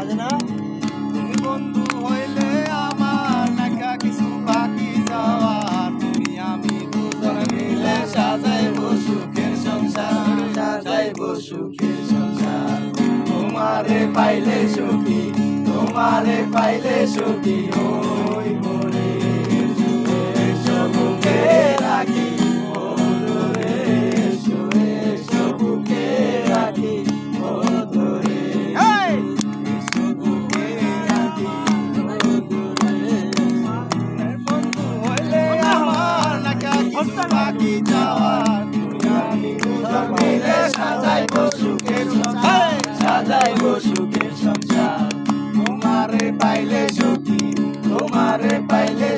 বাজে তুমি বন্ধু হইলে আমার, নাকা কিছু বাকি যাওয়ার। তুমি আমি দুজন মিলে সাজাইব সুখের সংসার, সাজাইব সুখের সংসার। তোমারে পাইলে সুখী, তোমারে পাইলে সুখী বাকি যাওয়ার আমি দুজন মিলে সাজাইব সুখের সংসার সাজাইব পাইলে সুখী তোমারে পাইলে